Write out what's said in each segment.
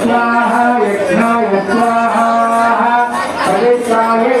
स्वाहा यज्ञाय स्वाहा परित्रायै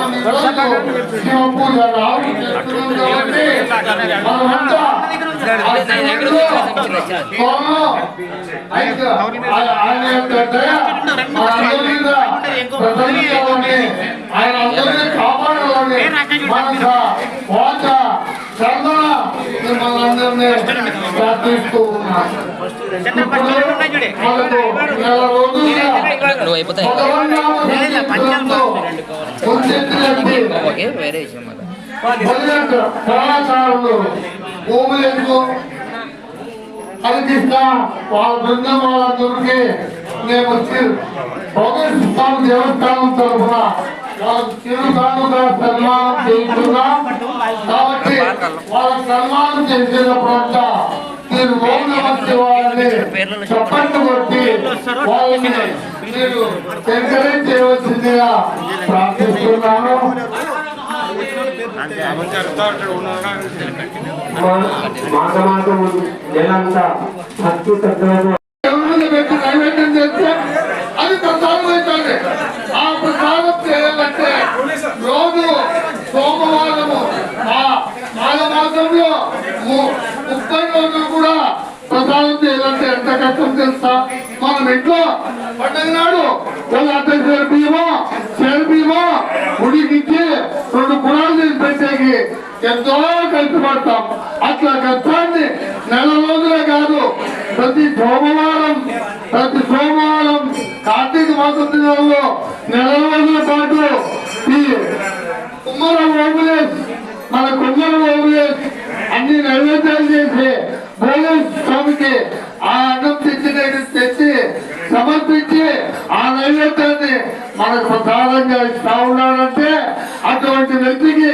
బా మీరు కూడా పో. సైడ్ బా అమ్మా మీరు కూడా పో. సైడ్ పోతలే ఆయన అందరినీ కాపాడాలని మనస వాచ శ్రద్ధ మిమ్మల్ని అందరినీ ప్రార్థిస్తూ రోజులుగా భగవన్నామ ముంచెత్తినట్టు ఓకే వేరే విషయం కలిగిస్తా వాళ్ళ బృందం వాళ్ళందరికీ మేము వచ్చి భగవత్ స్వామి దేవస్థానం తరఫున వాళ్ళకి చిరుకానుగా సన్మానం చేస్తున్నాం కాబట్టి వాళ్ళ సన్మానం చేసేటప్పుడంతా మీరు ఓం నమ శివాయని చప్పట్లు కొట్టి వాళ్ళని ఎంకరేజ్ చేయవలసిందిగా ప్రార్థిస్తున్నాను. భక్తి పెట్టి నైవేద్యం చేస్తే అది ప్రసాదం అవుతుంది ఆ ప్రసాదం చేయాలంటే రోజు సోమవారము ఆ మాఘ మాసంలో ముప్పై రోజులు కూడా ప్రసాదం చేయాలంటే ఎంత కష్టం తెలుసా? మనం ఇంట్లో పండుగ నాడు ఒక అర్థం చేరు బియ్యమో చేరు రెండు కులాలు తీసి పెట్టేకి ఎంతో కష్టపడతాం. అట్లా కష్టాన్ని నెల రోజులే కాదు ప్రతి సోమవారం ప్రతి సోమవారం కార్తీక మాసం దినాల్లో నెల రోజుల పాటు ఈ కుమ్మరం ఓబులేస్ మన కుమ్మరం ఓబులేస్ అన్ని నైవేద్యాలు చేసి భోజన స్వామికి ఆ అన్నం ఆ మనకు ప్రసాదంగా ఇస్తా ఉన్నాడంటే అటువంటి వ్యక్తికి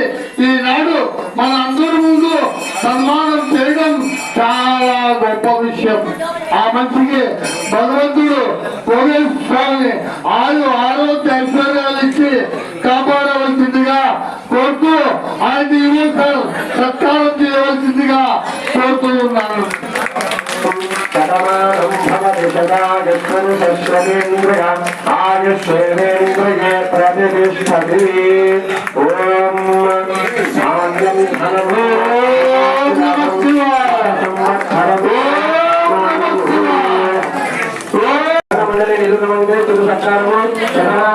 ఈనాడు మన అందరి ముందు సన్మానం చేయడం చాలా గొప్ప విషయం. ఆ మనిషికి భగవంతుడు భోగేశ్ స్వామిని ఆయు ఆరోగ్య ఐశ్వర్యాలు ఇచ్చి కాపాడవలసిందిగా కోరుతూ ఆయన ఈరోజు సత్కారం చేయవలసిందిగా కోరుతూ ఉన్నాను. సదా యశ్వరుషేంద్రియ ఆయుష్యేంద్రియే ప్రతిష్టతి ఓం ఆద్యం ధనమో నమ శివాయ సంవత్సరమో మండలి నిలుగుమందే తులు సత్కారము శతమా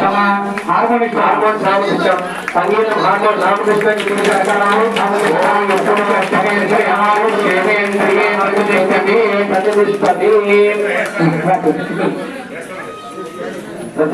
భవతి సదా యశ్వరుషేంద్రియ ఆయుష్యేంద్రియే ప్రతిష్టతి తులు సత్కారము శతమానం భవతి సదా యశ్వరుషేంద్రియ ఆయుష్యేంద్రియే హార్మోనిక్ హార్మోన్ సౌండ్ సిస్టమ్ సంగీతం హార్మోన్ సౌండ్ సిస్టమ్ ప్రతిష్టతి